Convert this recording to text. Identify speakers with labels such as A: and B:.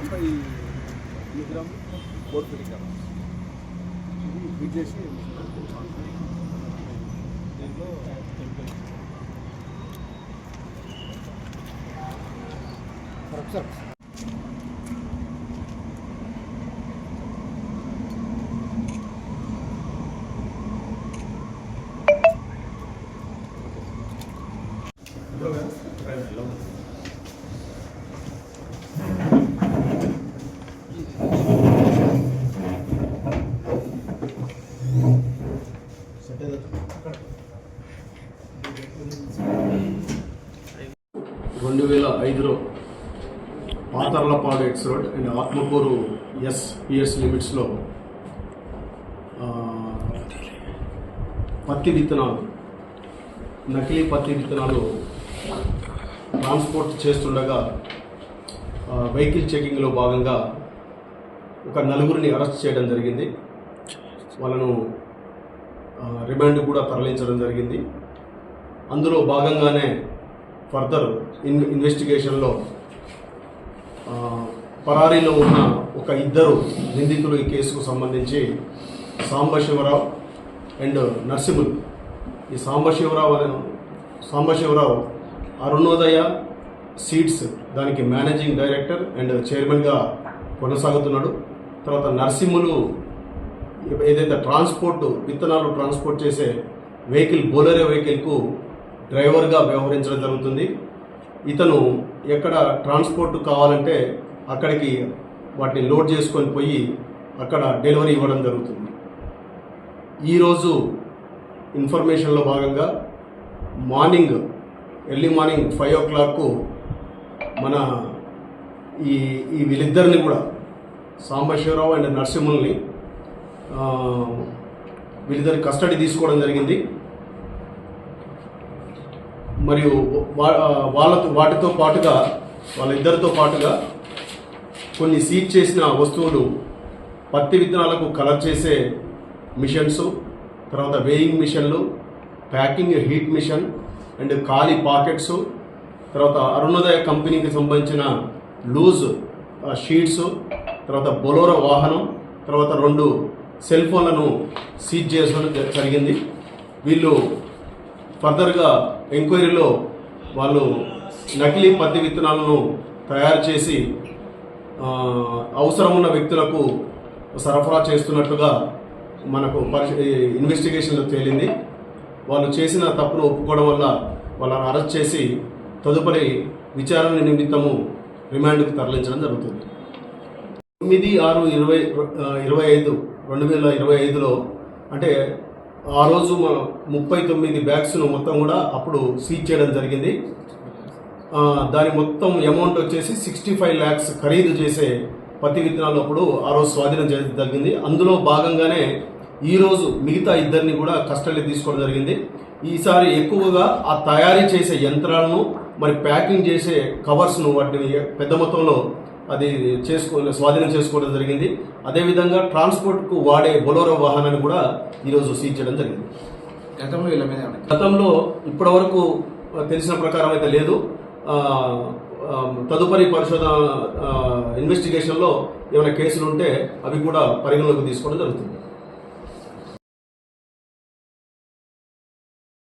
A: అంతా ఈ ఈ గ్రామ్ బోర్ ఇది ఫిట్ చేసి దీంట్లో సార్
B: రెండు వేల ఐదులో Patharlapadu X road and Atmakur SPS లిమిట్స్లో పత్తి విత్తనాలు నకిలీ పత్తి విత్తనాలు ట్రాన్స్పోర్ట్ చేస్తుండగా వెహికల్ చెకింగ్లో భాగంగా ఒక నలుగురిని అరెస్ట్ చేయడం జరిగింది. వాళ్ళను రిమాండ్ కూడా తరలించడం జరిగింది. అందులో భాగంగానే ఫర్దర్ ఇన్ ఇన్వెస్టిగేషన్లో పరారీలో ఉన్న ఒక ఇద్దరు నిందితులు ఈ కేసుకు సంబంధించి సాంబశివరావు అండ్ నర్సింహుల్ ఈ సాంబశివరావు సాంబశివరావు అరుణోదయ సీడ్స్ దానికి మేనేజింగ్ డైరెక్టర్ అండ్ చైర్మన్గా కొనసాగుతున్నాడు. తర్వాత నర్సింహులు ఏదైతే ట్రాన్స్పోర్ట్ విత్తనాలు ట్రాన్స్పోర్ట్ చేసే వెహికల్ బోలరే వెహికల్కు డ్రైవర్గా వ్యవహరించడం జరుగుతుంది. ఇతను ఎక్కడ ట్రాన్స్పోర్ట్ కావాలంటే అక్కడికి వాటిని లోడ్ చేసుకొని పోయి అక్కడ డెలివరీ ఇవ్వడం జరుగుతుంది. ఈరోజు ఇన్ఫర్మేషన్లో భాగంగా మార్నింగ్ ఎర్లీ మార్నింగ్ ఫైవ్ ఓ క్లాక్కు మన ఈ ఈ వీళ్ళిద్దరిని కూడా సాంబశివరావు అండ్ నరసింహుల్ని వీళ్ళిద్దరి కస్టడీ తీసుకోవడం జరిగింది. మరియు వా- వాళ్ళతో వాటితో పాటుగా వాళ్ళిద్దరితో పాటుగా కొన్ని సీజ్ చేసిన వస్తువులు పత్తి విత్తనాలకు కలర్ చేసే మిషన్స్ తర్వాత వేయింగ్ మిషన్లు ప్యాకింగ్ హీట్ మిషన్ అండ్ ఖాళీ పాకెట్స్ తర్వాత అరుణోదయ కంపెనీకి సంబంధించిన లూజ్ షీట్స్ తర్వాత బొలోరో వాహనం తర్వాత రెండు సెల్ ఫోన్లను సీజ్ చేయడం జ- జరిగింది. వీళ్ళు ఫర్దర్గా ఎంక్వైరీలో వాళ్ళు నకిలీ పత్తి విత్తనాలను తయారు చేసి అవసరం ఉన్న వ్యక్తులకు సరఫరా చేస్తున్నట్టుగా మనకు పరి ఇన్వెస్టిగేషన్లో తేలింది. వాళ్ళు చేసిన తప్పును ఒప్పుకోవడం వల్ల వాళ్ళని అరెస్ట్ చేసి తదుపరి విచారణ నిమిత్తము రిమాండ్కు తరలించడం జరుగుతుంది. తొమ్మిది ఆరు ఇరవై ఇరవై ఐదు రెండు వేల ఇరవై ఐదులో అంటే ఆ రోజు మన ముప్పై తొమ్మిది బ్యాగ్స్ను మొత్తం కూడా అప్పుడు సీజ్ చేయడం జరిగింది. దాని మొత్తం అమౌంట్ వచ్చేసి సిక్స్టీ ఫైవ్ ల్యాక్స్ ఖరీదు చేసే పత్తి విత్తనాలు అప్పుడు ఆ రోజు స్వాధీనం చేయడం జరిగింది. అందులో భాగంగానే ఈ రోజు మిగతా ఇద్దరిని కూడా కస్టడీ తీసుకోవడం జరిగింది. ఈసారి ఎక్కువగా ఆ తయారీ చేసే యంత్రాలను మరి ప్యాకింగ్ చేసే కవర్స్ను వాటిని పెద్ద మొత్తంలో అది చేసుకో స్వాధీనం చేసుకోవడం జరిగింది. అదేవిధంగా ట్రాన్స్పోర్ట్కు వాడే బొలోరో వాహనాన్ని కూడా ఈరోజు సీజ్ చేయడం జరిగింది.
A: గతంలో మీద
B: గతంలో ఇప్పటివరకు తెలిసిన ప్రకారం అయితే లేదు. తదుపరి పరిశోధన ఇన్వెస్టిగేషన్లో ఏమైనా కేసులు ఉంటే అవి కూడా పరిగణలోకి తీసుకోవడం జరుగుతుంది.